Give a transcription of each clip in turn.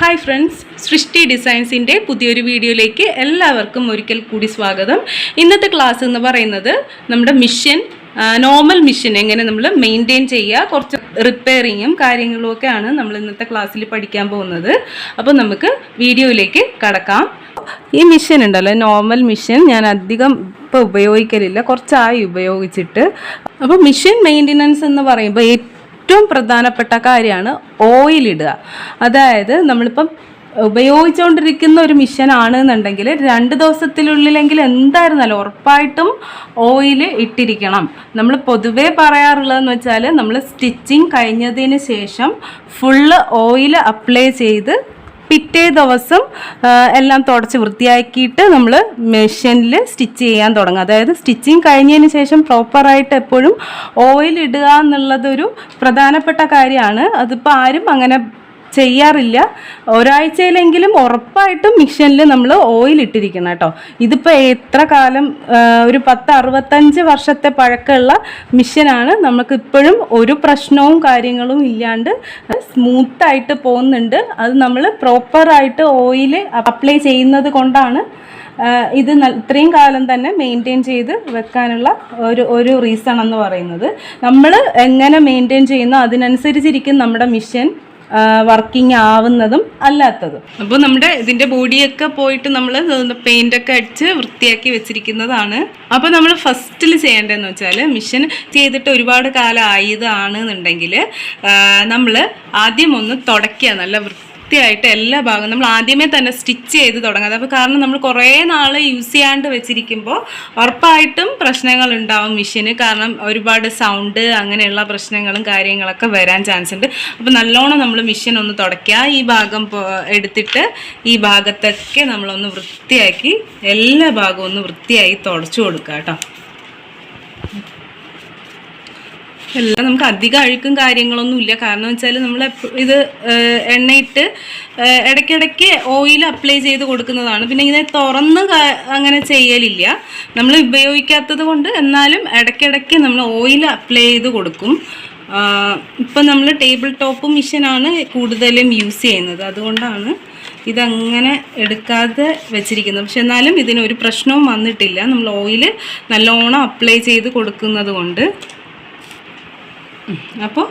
Hi friends സൃഷ്ടി ഡിസൈൻസിന്റെ പുതിയൊരു വീഡിയോയിലേക്ക് എല്ലാവർക്കും ഒരിക്കൽ കൂടി സ്വാഗതം. ഇന്നത്തെ ക്ലാസ് എന്ന് പറയുന്നത് നമ്മുടെ മിഷൻ നോർമൽ മിഷൻ എങ്ങനെ നമ്മൾ മെയിന്റെയിൻ ചെയ്യുക കുറച്ച് റിപ്പയറിങ്ങും കാര്യങ്ങളും ഒക്കെയാണ് നമ്മൾ ഇന്നത്തെ ക്ലാസ്സിൽ പഠിക്കാൻ പോകുന്നത്. അപ്പോൾ നമുക്ക് വീഡിയോയിലേക്ക് കടക്കാം. ഈ മിഷൻ ഉണ്ടല്ലോ നോർമൽ മിഷൻ. ഞാൻ അധികം ഇപ്പോൾ ഉപയോഗിക്കലില്ല കുറച്ചായി ഉപയോഗിച്ചിട്ട്. അപ്പോൾ മിഷൻ മെയിന്റനൻസ് എന്ന് പറയുമ്പോൾ ഏറ്റവും പ്രധാനപ്പെട്ട കാര്യമാണ് ഓയിൽ ഇടുക. അതായത് നമ്മളിപ്പം ഉപയോഗിച്ചുകൊണ്ടിരിക്കുന്ന ഒരു മിഷൻ ആണെന്നുണ്ടെങ്കിൽ രണ്ട് ദിവസത്തിനുള്ളിലെങ്കിൽ എന്തായിരുന്നാലും ഉറപ്പായിട്ടും ഓയിൽ ഇട്ടിരിക്കണം. നമ്മൾ പൊതുവേ പറയാറുള്ളതെന്ന് വെച്ചാൽ നമ്മൾ സ്റ്റിച്ചിങ് കഴിഞ്ഞതിന് ശേഷം ഫുള്ള് ഓയിൽ അപ്ലൈ ചെയ്ത് പിറ്റേ ദിവസം എല്ലാം തുടച്ച് വൃത്തിയാക്കിയിട്ട് നമ്മൾ മെഷീനിൽ സ്റ്റിച്ച് ചെയ്യാൻ തുടങ്ങും. അതായത് സ്റ്റിച്ചിങ് കഴിഞ്ഞതിന് ശേഷം പ്രോപ്പറായിട്ട് എപ്പോഴും ഓയിൽ ഇടുക എന്നുള്ളതൊരു പ്രധാനപ്പെട്ട കാര്യമാണ്. അതിപ്പോൾ ആരും അങ്ങനെ ചെയ്യാറില്ല. ഒരാഴ്ചയിലെങ്കിലും ഉറപ്പായിട്ടും മിഷനിൽ നമ്മൾ ഓയിൽ ഇട്ടിരിക്കണം കേട്ടോ. ഇതിപ്പോൾ എത്ര കാലം ഒരു പത്ത് അറുപത്തഞ്ച് വർഷത്തെ പഴക്കമുള്ള മിഷനാണ്. നമുക്ക് ഇപ്പോഴും ഒരു പ്രശ്നവും കാര്യങ്ങളും ഇല്ലാണ്ട് സ്മൂത്തായിട്ട് പോകുന്നുണ്ട്. അത് നമ്മൾ പ്രോപ്പറായിട്ട് ഓയിൽ അപ്ലൈ ചെയ്യുന്നത് കൊണ്ടാണ് ഇത് ഇത്രയും കാലം തന്നെ മെയിന്റെയിൻ ചെയ്ത് വെക്കാനുള്ള ഒരു ഒരു റീസൺ എന്ന് പറയുന്നത്. നമ്മൾ എങ്ങനെ മെയിന്റെയിൻ ചെയ്യുന്നോ അതിനനുസരിച്ചിരിക്കും നമ്മുടെ മിഷൻ. വർക്കിംഗ് ആവുന്നതും അല്ലാത്തതും. അപ്പോൾ നമ്മുടെ ഇതിന്റെ ബോഡിയൊക്കെ പോയിട്ട് നമ്മൾ പെയിന്റൊക്കെ അടിച്ച് വൃത്തിയാക്കി വെച്ചിരിക്കുന്നതാണ്. അപ്പോൾ നമ്മൾ ഫസ്റ്റിൽ ചെയ്യേണ്ടതെന്ന് വെച്ചാൽ മിഷൻ ചെയ്തിട്ട് ഒരുപാട് കാലം ആയതാണെന്നുണ്ടെങ്കിൽ നമ്മൾ ആദ്യം ഒന്ന് തുടയ്ക്കുക. നല്ല വൃത്തിയായിട്ട് എല്ലാ ഭാഗവും നമ്മൾ ആദ്യമേ തന്നെ സ്റ്റിച്ച് ചെയ്ത് തുടങ്ങാം. അപ്പോൾ കാരണം നമ്മൾ കുറേ നാൾ യൂസ് ചെയ്യാണ്ട് വെച്ചിരിക്കുമ്പോൾ ഉറപ്പായിട്ടും പ്രശ്നങ്ങൾ ഉണ്ടാവും മെഷീന് കാരണം ഒരുപാട് സൗണ്ട് അങ്ങനെയുള്ള പ്രശ്നങ്ങളും കാര്യങ്ങളൊക്കെ വരാൻ ചാൻസ് ഉണ്ട്. അപ്പോൾ നല്ലോണം നമ്മൾ മെഷീൻ ഒന്ന് തുടയ്ക്കുക. ഈ ഭാഗം എടുത്തിട്ട് ഈ ഭാഗത്തൊക്കെ നമ്മളൊന്ന് വൃത്തിയാക്കി എല്ലാ ഭാഗവും ഒന്ന് വൃത്തിയായി തുടച്ചു കൊടുക്കുക കേട്ടോ. എല്ലാം നമുക്ക് അധികം അഴുക്കും കാര്യങ്ങളൊന്നും ഇല്ല. കാരണം വെച്ചാൽ നമ്മൾ ഇത് എണ്ണയിട്ട് ഇടയ്ക്കിടയ്ക്ക് ഓയിൽ അപ്ലൈ ചെയ്ത് കൊടുക്കുന്നതാണ്. പിന്നെ ഇങ്ങനെ തുറന്ന് അങ്ങനെ ചെയ്യലില്ല. നമ്മൾ ഉപയോഗിക്കാത്തത് കൊണ്ട് എന്നാലും ഇടയ്ക്കിടയ്ക്ക് നമ്മൾ ഓയിൽ അപ്ലൈ ചെയ്ത് കൊടുക്കും. ഇപ്പം നമ്മൾ ടേബിൾ ടോപ്പ് മിഷനാണ് കൂടുതലും യൂസ് ചെയ്യുന്നത്. അതുകൊണ്ടാണ് ഇതങ്ങനെ എടുക്കാതെ വെച്ചിരിക്കുന്നത്. പക്ഷെ എന്നാലും ഇതിനൊരു പ്രശ്നവും വന്നിട്ടില്ല. നമ്മൾ ഓയിൽ നല്ലോണം അപ്ലൈ ചെയ്ത് കൊടുക്കുന്നത് കൊണ്ട്. അപ്പോൾ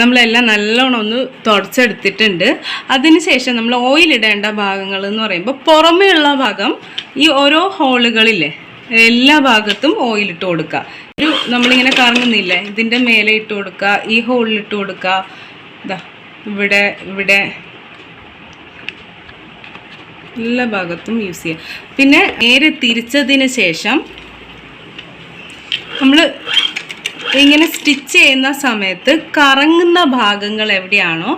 നമ്മളെല്ലാം നല്ലോണം ഒന്ന് തുടച്ചെടുത്തിട്ടുണ്ട്. അതിനുശേഷം നമ്മൾ ഓയിലിടേണ്ട ഭാഗങ്ങൾ എന്ന് പറയുമ്പോൾ പുറമേ ഉള്ള ഭാഗം ഈ ഓരോ ഹോളുകളില്ലേ എല്ലാ ഭാഗത്തും ഓയിലിട്ട് കൊടുക്കുക. ഒരു നമ്മളിങ്ങനെ കറങ്ങുന്നില്ലേ ഇതിന്റെ മേലെ ഇട്ട് കൊടുക്കുക ഈ ഹോളിൽ ഇട്ട് കൊടുക്കുക. ഇതാ ഇവിടെ ഇവിടെ. എല്ലാ ഭാഗത്തും യൂസ് ചെയ്യുക. പിന്നെ നേരെ തിരിച്ചതിന് ശേഷം നമ്മൾ ഇങ്ങനെ സ്റ്റിച്ച് ചെയ്യുന്ന സമയത്ത് കറങ്ങുന്ന ഭാഗങ്ങൾ എവിടെയാണോ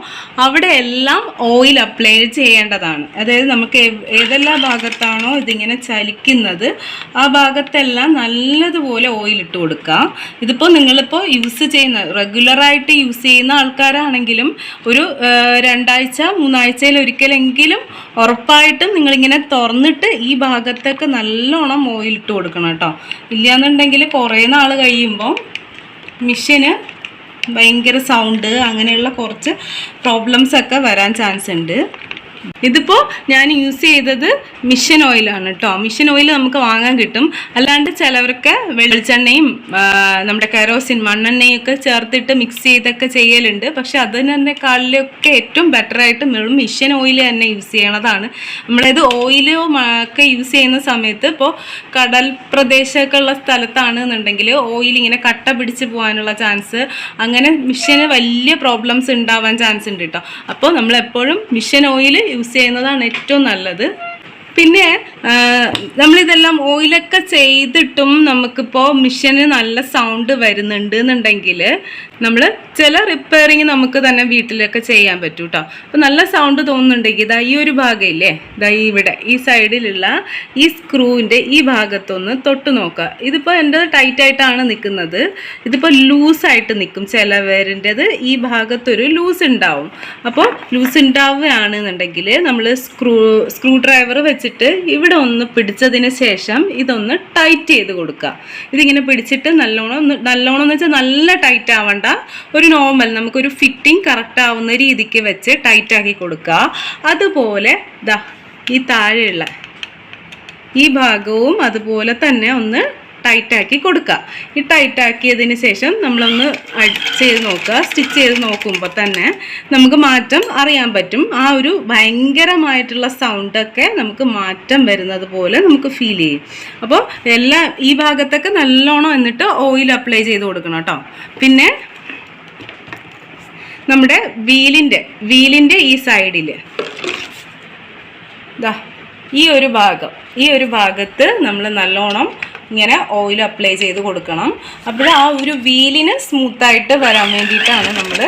അവിടെ എല്ലാം ഓയിൽ അപ്ലൈ ചെയ്യേണ്ടതാണ്. അതായത് നമുക്ക് ഏതെല്ലാം ഭാഗത്താണോ ഇതിങ്ങനെ ചലിക്കുന്നത് ആ ഭാഗത്തെല്ലാം നല്ലതുപോലെ ഓയിൽ ഇട്ട് കൊടുക്കുക. ഇതിപ്പോൾ നിങ്ങളിപ്പോൾ യൂസ് ചെയ്യുന്ന റെഗുലറായിട്ട് യൂസ് ചെയ്യുന്ന ആൾക്കാരാണെങ്കിലും ഒരു രണ്ടാഴ്ച മൂന്നാഴ്ചയിൽ ഒരിക്കലെങ്കിലും ഉറപ്പായിട്ടും നിങ്ങളിങ്ങനെ തുറന്നിട്ട് ഈ ഭാഗത്തൊക്കെ നല്ലോണം ഓയിൽ ഇട്ട് കൊടുക്കണം കേട്ടോ. ഇല്ലയെന്നുണ്ടെങ്കിൽ കുറേ നാൾ കഴിയുമ്പോൾ മിഷന് ഭയങ്കര സൗണ്ട് അങ്ങനെയുള്ള കുറച്ച് പ്രോബ്ലംസൊക്കെ വരാൻ ചാൻസ് ഉണ്ട്. ഇതിപ്പോൾ ഞാൻ യൂസ് ചെയ്തത് മിഷൻ ഓയിലാണ് കേട്ടോ മിഷൻ ഓയിൽ നമുക്ക് വാങ്ങാൻ കിട്ടും. അല്ലാണ്ട് ചിലവർക്ക് വെളിച്ചെണ്ണയും നമ്മുടെ കെറോസിൻ മണ്ണെണ്ണയും ഒക്കെ ചേർത്തിട്ട് മിക്സ് ചെയ്തൊക്കെ ചെയ്യലുണ്ട്. പക്ഷെ അതിനേക്കാളിലൊക്കെ ഏറ്റവും ബെറ്ററായിട്ട് ആയിട്ട് മിഷൻ ഓയിൽ തന്നെ യൂസ് ചെയ്യണതാണ്. നമ്മളത് ഓയിലോ ഒക്കെ യൂസ് ചെയ്യുന്ന സമയത്ത് ഇപ്പോൾ കടൽ പ്രദേശമൊക്കെ ഉള്ള സ്ഥലത്താണ് എന്നുണ്ടെങ്കിൽ ഓയിൽ ഇങ്ങനെ കട്ട പിടിച്ച് പോകാനുള്ള ചാൻസ് അങ്ങനെ മിഷന് വലിയ പ്രോബ്ലംസ് ഉണ്ടാവാൻ ചാൻസ് ഉണ്ട് കേട്ടോ അപ്പോൾ നമ്മളെപ്പോഴും മിഷൻ ഓയിൽ യൂസ് ചെയ്യുന്നതാണ് ഏറ്റവും നല്ലത്. പിന്നെ നമ്മളിതെല്ലാം ഓയിലൊക്കെ ചെയ്തിട്ടും നമുക്കിപ്പോൾ മിഷന് നല്ല സൗണ്ട് വരുന്നുണ്ട് എന്നുണ്ടെങ്കിൽ നമ്മൾ ചില റിപ്പയറിങ് നമുക്ക് തന്നെ വീട്ടിലൊക്കെ ചെയ്യാൻ പറ്റും കേട്ടോ അപ്പോൾ നല്ല സൗണ്ട് തോന്നുന്നുണ്ടെങ്കിൽ ഇതാ ഈ ഒരു ഭാഗമില്ലേ ഇതാ ഇവിടെ ഈ സൈഡിലുള്ള ഈ സ്ക്രൂവിന്റെ ഈ ഭാഗത്തൊന്ന് തൊട്ട് നോക്കുക. ഇതിപ്പോൾ എന്റെ ടൈറ്റായിട്ടാണ് നിൽക്കുന്നത്. ഇതിപ്പോൾ ലൂസായിട്ട് നിൽക്കും. ചിലവരിന്റെത് ഈ ഭാഗത്തൊരു ലൂസ് ഉണ്ടാവും. അപ്പോൾ ലൂസ് ഉണ്ടാവുകയാണെന്നുണ്ടെങ്കിൽ നമ്മൾ സ്ക്രൂ സ്ക്രൂ ഡ്രൈവർ വെച്ചിട്ട് ഇവിടെ ഇവിടെ ഒന്ന് പിടിച്ചതിന് ശേഷം ഇതൊന്ന് ടൈറ്റ് ചെയ്ത് കൊടുക്കുക ഇതിങ്ങനെ പിടിച്ചിട്ട് നല്ലോണം ഒന്ന് നല്ലോണം എന്ന് വെച്ചാൽ നല്ല ടൈറ്റ് ആവണ്ട. ഒരു നോർമൽ നമുക്കൊരു ഫിറ്റിംഗ് കറക്റ്റ് ആവുന്ന രീതിക്ക് വെച്ച് ടൈറ്റ് ആക്കി കൊടുക്കുക അതുപോലെ ദാ ഈ താഴെയുള്ള ഈ ഭാഗവും അതുപോലെ തന്നെ ഒന്ന് ടൈറ്റാക്കി കൊടുക്കുക ഈ ടൈറ്റാക്കിയതിന് ശേഷം നമ്മളൊന്ന് ചെയ്ത് നോക്കുക. സ്റ്റിച്ച് ചെയ്ത് നോക്കുമ്പോൾ തന്നെ നമുക്ക് മാറ്റം അറിയാൻ പറ്റും. ആ ഒരു ഭയങ്കരമായിട്ടുള്ള സൗണ്ടൊക്കെ നമുക്ക് മാറ്റം വരുന്നത് പോലെ നമുക്ക് ഫീൽ ചെയ്യും. അപ്പോൾ എല്ലാ ഈ ഭാഗത്തൊക്കെ നല്ലോണം എന്നിട്ട് ഓയിൽ അപ്ലൈ ചെയ്ത് കൊടുക്കണം കേട്ടോ. പിന്നെ നമ്മുടെ വീലിന്റെ വീലിന്റെ ഈ സൈഡിൽ ഈ ഒരു ഭാഗം ഈ ഒരു ഭാഗത്ത് നമ്മൾ നല്ലോണം ഇങ്ങനെ ഓയിൽ അപ്ലൈ ചെയ്ത് കൊടുക്കണം. അപ്പോൾ ആ ഒരു വീലിന് സ്മൂത്തായിട്ട് വരാൻ വേണ്ടിയിട്ടാണ് നമ്മൾ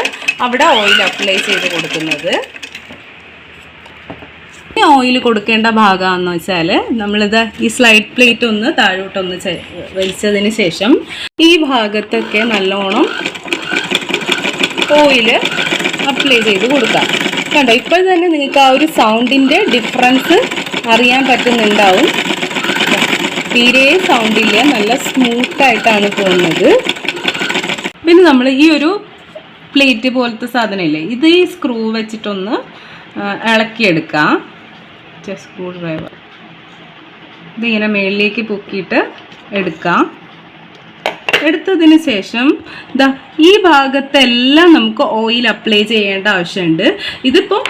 അവിടെ ഓയിൽ അപ്ലൈ ചെയ്ത് കൊടുക്കുന്നത്. ഇനി ഓയിൽ കൊടുക്കേണ്ട ഭാഗമാണെന്ന് വെച്ചാൽ നമ്മളിത് ഈ സ്ലൈഡ് പ്ലേറ്റ് ഒന്ന് താഴോട്ടൊന്ന് വലിച്ചതിന് ശേഷം ഈ ഭാഗത്തൊക്കെ നല്ലോണം ഓയിൽ അപ്ലൈ ചെയ്ത് കൊടുക്കാം. കണ്ടോ? ഇപ്പോൾ തന്നെ നിങ്ങൾക്ക് ആ ഒരു സൗണ്ടിന്റെ ഡിഫറൻസ് അറിയാൻ പറ്റുന്നുണ്ടാവും. തീരെ സൗണ്ടില്ല നല്ല സ്മൂത്തായിട്ടാണ് പോകുന്നത്. പിന്നെ നമ്മൾ ഈ ഒരു പ്ലേറ്റ് പോലത്തെ സാധനമില്ലേ ഇത് ഈ സ്ക്രൂ വെച്ചിട്ടൊന്ന് ഇളക്കിയെടുക്കാം. സ്ക്രൂ ഡ്രൈവർ ഇതിങ്ങനെ മേളിലേക്ക് പൊക്കിയിട്ട് എടുക്കാം. എടുത്തതിന് ശേഷം ദാ ഈ ഭാഗത്തെല്ലാം നമുക്ക് ഓയിൽ അപ്ലൈ ചെയ്യേണ്ട ആവശ്യമുണ്ട്. ഇതിപ്പോൾ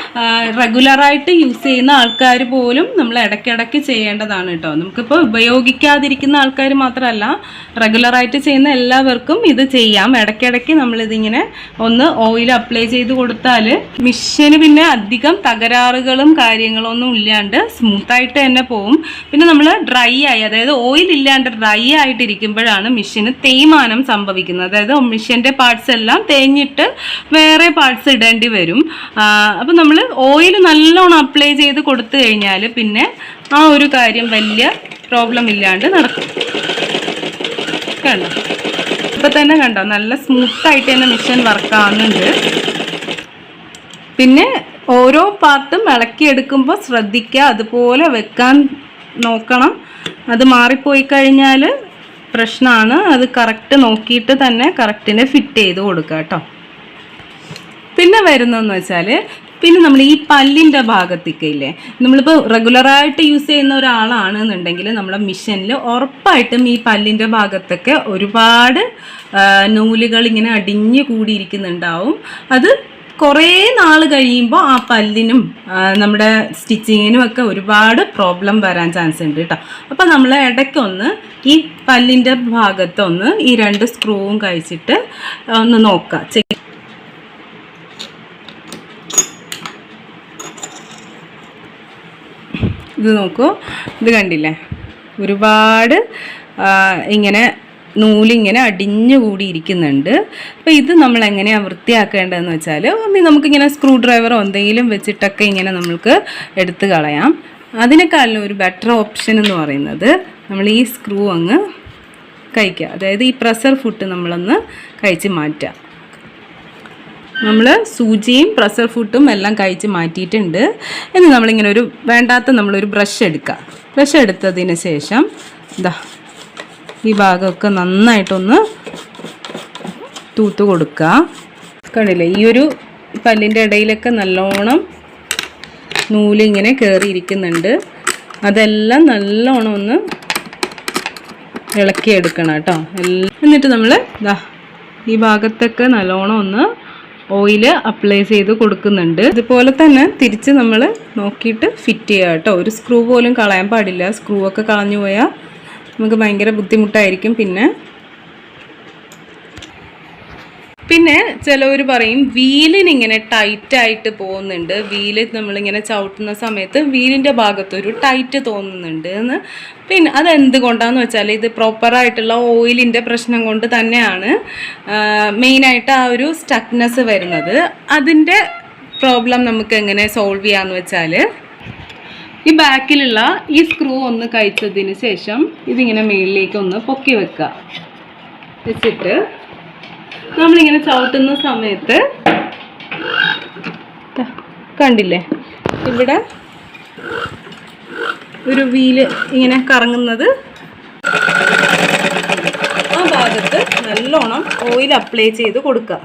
റെഗുലറായിട്ട് യൂസ് ചെയ്യുന്ന ആൾക്കാർ പോലും നമ്മൾ ഇടയ്ക്കിടയ്ക്ക് ചെയ്യേണ്ടതാണ് കേട്ടോ. നമുക്കിപ്പോൾ ഉപയോഗിക്കാതിരിക്കുന്ന ആൾക്കാർ മാത്രമല്ല റെഗുലറായിട്ട് ചെയ്യുന്ന എല്ലാവർക്കും ഇത് ചെയ്യാം. ഇടയ്ക്കിടയ്ക്ക് നമ്മളിതിങ്ങനെ ഒന്ന് ഓയിൽ അപ്ലൈ ചെയ്ത് കൊടുത്താൽ മിഷ്യന് പിന്നെ അധികം തകരാറുകളും കാര്യങ്ങളൊന്നും ഇല്ലാണ്ട് സ്മൂത്തായിട്ട് തന്നെ പോവും. പിന്നെ നമ്മൾ ഡ്രൈ ആയി അതായത് ഓയിൽ ഇല്ലാണ്ട് ഡ്രൈ ആയിട്ടിരിക്കുമ്പോഴാണ് മിഷ്യന് തേയ്മാനം സംഭവിക്കുന്നത്. അതായത് മിഷ്യന്റെ പാർട്സ് എല്ലാം തേഞ്ഞിട്ട് വേറെ പാർട്സ് ഇടേണ്ടി വരും. അപ്പം നമ്മൾ ഓയിൽ നല്ലോണം അപ്ലൈ ചെയ്ത് കൊടുത്തു കഴിഞ്ഞാൽ പിന്നെ ആ ഒരു കാര്യം വലിയ പ്രോബ്ലം ഇല്ലാണ്ട് നടക്കും. കണ്ടോ? ഇപ്പം തന്നെ കണ്ടോ? നല്ല സ്മൂത്തായിട്ട് തന്നെ മിഷൻ വർക്ക് ആവുന്നുണ്ട്. പിന്നെ ഓരോ പാർട്ടും ഇളക്കിയെടുക്കുമ്പോൾ ശ്രദ്ധിക്കുക. അതുപോലെ വെക്കാൻ നോക്കണം. അത് മാറിപ്പോയി കഴിഞ്ഞാൽ പ്രശ്നമാണ്. അത് കറക്റ്റ് നോക്കിയിട്ട് തന്നെ കറക്റ്റിന് ഫിറ്റ് ചെയ്ത് കൊടുക്കുക കേട്ടോ. പിന്നെ വരുന്നതെന്ന് വെച്ചാൽ പിന്നെ നമ്മൾ ഈ പല്ലിന്റെ ഭാഗത്തേക്ക് ഇല്ലേ നമ്മളിപ്പോൾ റെഗുലറായിട്ട് യൂസ് ചെയ്യുന്ന ഒരാളാണെന്നുണ്ടെങ്കിൽ നമ്മളെ മിഷനിൽ ഉറപ്പായിട്ടും ഈ പല്ലിന്റെ ഭാഗത്തൊക്കെ ഒരുപാട് നൂലുകൾ ഇങ്ങനെ അടിഞ്ഞു കൂടിയിരിക്കുന്നുണ്ടാവും. അത് കുറേ നാൾ കഴിയുമ്പോൾ ആ പല്ലിനും നമ്മുടെ സ്റ്റിച്ചിങ്ങിനും ഒക്കെ ഒരുപാട് പ്രോബ്ലം വരാൻ ചാൻസ് ഉണ്ട് കേട്ടോ അപ്പോൾ നമ്മൾ ഇടയ്ക്കൊന്ന് ഈ പല്ലിന്റെ ഭാഗത്തൊന്ന് ഈ രണ്ട് സ്ക്രൂവും കഴിച്ചിട്ട് ഒന്ന് നോക്കുക ഇത് നോക്കൂ. ഇത് കണ്ടില്ലേ? ഒരുപാട് ഇങ്ങനെ നൂലിങ്ങനെ അടിഞ്ഞു കൂടിയിരിക്കുന്നുണ്ട്. അപ്പോൾ ഇത് നമ്മൾ എങ്ങനെയാണ് വൃത്തിയാക്കേണ്ടതെന്ന് വെച്ചാൽ നമുക്കിങ്ങനെ സ്ക്രൂ ഡ്രൈവറോ എന്തെങ്കിലും വെച്ചിട്ടൊക്കെ ഇങ്ങനെ നമ്മൾക്ക് എടുത്തു കളയാം. അതിനേക്കാളും ഒരു ബെറ്റർ ഓപ്ഷൻ എന്ന് പറയുന്നത് നമ്മൾ ഈ സ്ക്രൂ അങ്ങ് കഴിക്കുക. അതായത് ഈ പ്രഷർ ഫുഡ് നമ്മളൊന്ന് കഴിച്ച് മാറ്റുക. നമ്മൾ സൂചിയും പ്രഷർ ഫുഡും എല്ലാം കഴിച്ച് മാറ്റിയിട്ടുണ്ട്. എന്ന് നമ്മളിങ്ങനെ ഒരു വേണ്ടാത്ത നമ്മളൊരു ബ്രഷ് എടുക്കുക. ബ്രഷ് എടുത്തതിന് ശേഷം ഇതാ ഈ ഭാഗമൊക്കെ നന്നായിട്ടൊന്ന് തൂത്ത് കൊടുക്കുക. കണ്ടില്ലേ ഈ ഒരു പല്ലിന്റെ ഇടയിലൊക്കെ നല്ലോണം നൂലിങ്ങനെ കയറിയിരിക്കുന്നുണ്ട് അതെല്ലാം നല്ലോണം ഒന്ന് ഇളക്കിയെടുക്കണം കേട്ടോ. എല്ലാം എന്നിട്ട് നമ്മൾ ഇതാ ഈ ഭാഗത്തൊക്കെ നല്ലോണം ഒന്ന് ഓയിൽ അപ്ലൈ ചെയ്ത് കൊടുക്കുന്നുണ്ട്. ഇതുപോലെ തന്നെ തിരിച്ച് നമ്മൾ നോക്കിയിട്ട് ഫിറ്റ് ചെയ്യുക കേട്ടോ. ഒരു സ്ക്രൂ പോലും കളയാൻ പാടില്ല. സ്ക്രൂ ഒക്കെ കളഞ്ഞു പോയാൽ നമുക്ക് ഭയങ്കര ബുദ്ധിമുട്ടായിരിക്കും. പിന്നെ പിന്നെ ചിലവർ പറയും വീലിന് ഇങ്ങനെ ടൈറ്റ് ആയിട്ട് പോകുന്നുണ്ട്. വീൽ നമ്മളിങ്ങനെ ചവിട്ടുന്ന സമയത്ത് വീലിന്റെ ഭാഗത്തൊരു ടൈറ്റ് തോന്നുന്നുണ്ട് എന്ന്. പിന്നെ അതെന്തുകൊണ്ടാന്ന് വെച്ചാൽ ഇത് പ്രോപ്പറായിട്ടുള്ള ഓയിലിന്റെ പ്രശ്നം കൊണ്ട് തന്നെയാണ് മെയിനായിട്ട് ആ ഒരു സ്റ്റക്നെസ് വരുന്നത്. അതിന്റെ പ്രോബ്ലം നമുക്ക് എങ്ങനെ സോൾവ് ചെയ്യാമെന്ന് വെച്ചാൽ ഈ ബാക്കിലുള്ള ഈ സ്ക്രൂ ഒന്ന് കഴിച്ചതിന് ശേഷം ഇതിങ്ങനെ മുകളിലേക്ക് ഒന്ന് പൊക്കി വെക്കുക. വെച്ചിട്ട് നമ്മളിങ്ങനെ ചവിട്ടുന്ന സമയത്ത് കണ്ടില്ലേ? ഇവിടെ ഒരു വീൽ ഇങ്ങനെ കറങ്ങുന്നത്. ആ ഭാഗത്ത് നല്ലോണം ഓയിൽ അപ്ലൈ ചെയ്ത് കൊടുക്കുക.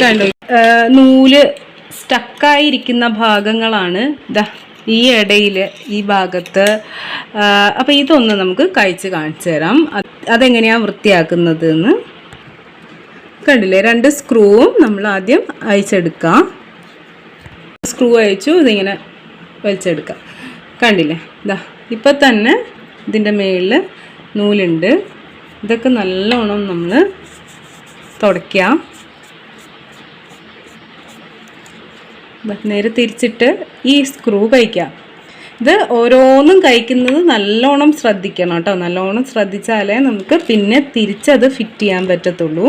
കണ്ടോ നൂൽ സ്റ്റക്കായിരിക്കുന്ന ഭാഗങ്ങളാണ് ദാ ഈ ഇടയിൽ ഈ ഭാഗത്ത്. അപ്പോൾ ഇതൊന്ന് നമുക്ക് കഴിച്ച് കാണിച്ചു തരാം. അത് അതെങ്ങനെയാണ് വൃത്തിയാക്കുന്നത് എന്ന് കണ്ടില്ലേ? രണ്ട് സ്ക്രൂവും നമ്മൾ ആദ്യം അയച്ചെടുക്കാം സ്ക്രൂ അയച്ചു ഇതിങ്ങനെ വലിച്ചെടുക്കാം. കണ്ടില്ലേ? ഇതാ ഇപ്പം തന്നെ ഇതിന്റെ മേളിൽ നൂലുണ്ട്. ഇതൊക്കെ നല്ലോണം നമ്മൾ തുടയ്ക്കാം. നേരെ തിരിച്ചിട്ട് ഈ സ്ക്രൂ കഴിക്കാം. ഇത് ഓരോന്നും കഴിക്കുന്നത് നല്ലോണം ശ്രദ്ധിക്കണം കേട്ടോ. നല്ലോണം ശ്രദ്ധിച്ചാലേ നമുക്ക് പിന്നെ തിരിച്ചത് ഫിറ്റ് ചെയ്യാൻ പറ്റത്തുള്ളൂ.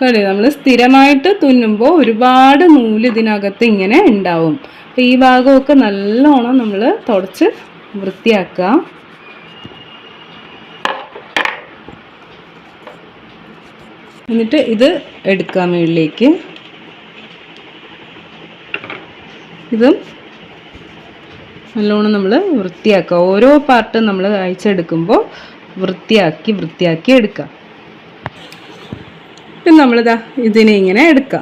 കളി നമ്മൾ സ്ഥിരമായിട്ട് തുന്നുമ്പോൾ ഒരുപാട് നൂൽ ഇതിനകത്ത് ഇങ്ങനെ ഉണ്ടാവും. അപ്പോൾ ഈ ഭാഗമൊക്കെ നല്ലോണം നമ്മൾ തുടച്ച് വൃത്തിയാക്കുക. എന്നിട്ട് ഇത് എടുക്കാം മുകളിലേക്ക് ഇതും നല്ലോണം നമ്മൾ വൃത്തിയാക്കുക. ഓരോ പാർട്ടും നമ്മൾ അയച്ചെടുക്കുമ്പോൾ വൃത്തിയാക്കി വൃത്തിയാക്കി എടുക്കുക. പിന്നെ നമ്മളിതാ ഇതിനെ ഇങ്ങനെ എടുക്കുക.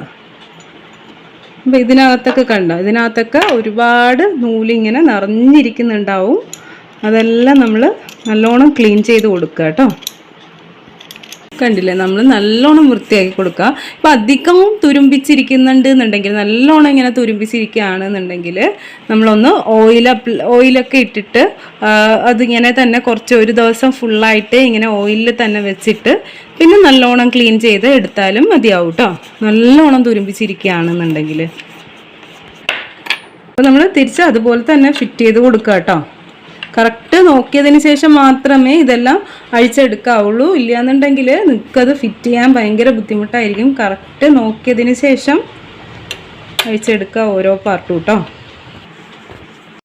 അപ്പം ഇതിനകത്തൊക്കെ കണ്ട? ഇതിനകത്തൊക്കെ ഒരുപാട് നൂലിങ്ങനെ നിറഞ്ഞിരിക്കുന്നുണ്ടാവും. അതെല്ലാം നമ്മൾ നല്ലോണം ക്ലീൻ ചെയ്ത് കൊടുക്കുക കേട്ടോ. കണ്ടില്ലേ? നമ്മൾ നല്ലോണം വൃത്തിയാക്കി കൊടുക്കുക. ഇപ്പം അധികവും തുരുമ്പിച്ചിരിക്കുന്നുണ്ട് എന്നുണ്ടെങ്കിൽ നല്ലോണം ഇങ്ങനെ തുരുമ്പിച്ചിരിക്കുകയാണെന്നുണ്ടെങ്കിൽ നമ്മളൊന്ന് ഓയിൽ ഓയിലൊക്കെ ഇട്ടിട്ട് അതിങ്ങനെ തന്നെ കുറച്ച് ഒരു ദിവസം ഫുള്ളായിട്ട് ഇങ്ങനെ ഓയിലിൽ തന്നെ വെച്ചിട്ട് പിന്നെ നല്ലോണം ക്ലീൻ ചെയ്ത് എടുത്താലും മതിയാവും കേട്ടോ നല്ലോണം തുരുമ്പിച്ചിരിക്കുകയാണെന്നുണ്ടെങ്കിൽ അപ്പോൾ നമ്മൾ തിരിച്ച് അതുപോലെ തന്നെ ഫിറ്റ് ചെയ്ത് കൊടുക്കുക കേട്ടോ കറക്റ്റ് നോക്കിയതിന് ശേഷം മാത്രമേ ഇതെല്ലാം അഴിച്ചെടുക്കാവുള്ളൂ. ഇല്ലയെന്നുണ്ടെങ്കിൽ നിൽക്കത് ഫിറ്റ് ചെയ്യാൻ ഭയങ്കര ബുദ്ധിമുട്ടായിരിക്കും. കറക്റ്റ് നോക്കിയതിന് ശേഷം അഴിച്ചെടുക്കുക ഓരോ പാർട്ടും കേട്ടോ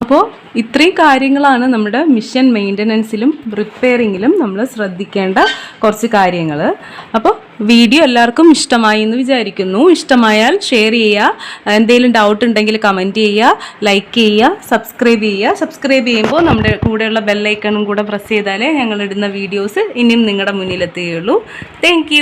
അപ്പോൾ ഇത്രയും കാര്യങ്ങളാണ് നമ്മുടെ മിഷൻ മെയിന്റനൻസിലും റിപ്പയറിങ്ങിലും നമ്മൾ ശ്രദ്ധിക്കേണ്ട കുറച്ച് കാര്യങ്ങൾ അപ്പോൾ വീഡിയോ എല്ലാവർക്കും ഇഷ്ടമായി എന്ന് വിചാരിക്കുന്നു. ഇഷ്ടമായാൽ ഷെയർ ചെയ്യുക. എന്തെങ്കിലും ഡൗട്ട് ഉണ്ടെങ്കിൽ കമന്റ് ചെയ്യുക. ലൈക്ക് ചെയ്യുക. സബ്സ്ക്രൈബ് ചെയ്യുക. സബ്സ്ക്രൈബ് ചെയ്യുമ്പോൾ നമ്മുടെ കൂടെയുള്ള ബെല്ലൈക്കണും കൂടെ പ്രസ് ചെയ്താലേ ഞങ്ങളിടുന്ന വീഡിയോസ് ഇനിയും നിങ്ങളുടെ മുന്നിലെത്തുകയുള്ളൂ. താങ്ക്